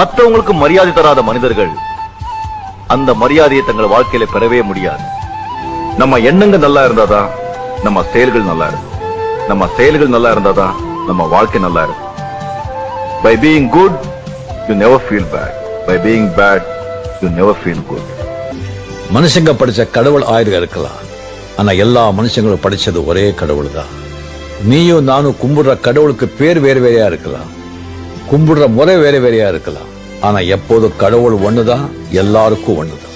மத்தவங்களுக்கு மரியாதை தராத மனிதர்கள் அந்த மரியாதையை தங்கள் வாழ்க்கையில பெறவே முடியாது. நம்ம எண்ணங்கள் நல்லா இருந்தாதான் நம்ம செயல்கள் நல்லா இருக்கும் நம்ம செயல்கள் நல்லா இருந்தாதான் நம்ம வாழ்க்கை நல்லா இருக்கும் by being good you never feel bad by being bad you never feel good மனுஷங்க படிச்ச கடவுள் ஆயிரம் இருக்கலாம். ஆனா எல்லா மனுஷங்களும் படிச்சது ஒரே கடவுள் தான் நீயும் நானும் கும்பிடுற கடவுளுக்கு பேர் வேறு வேறையா இருக்கலாம். கும்பிடுற முறை வேற வேறையா இருக்கலாம். ஆனா எப்போது கடவுள் ஒண்ணுதான் எல்லாருக்கும் ஒண்ணுதான்.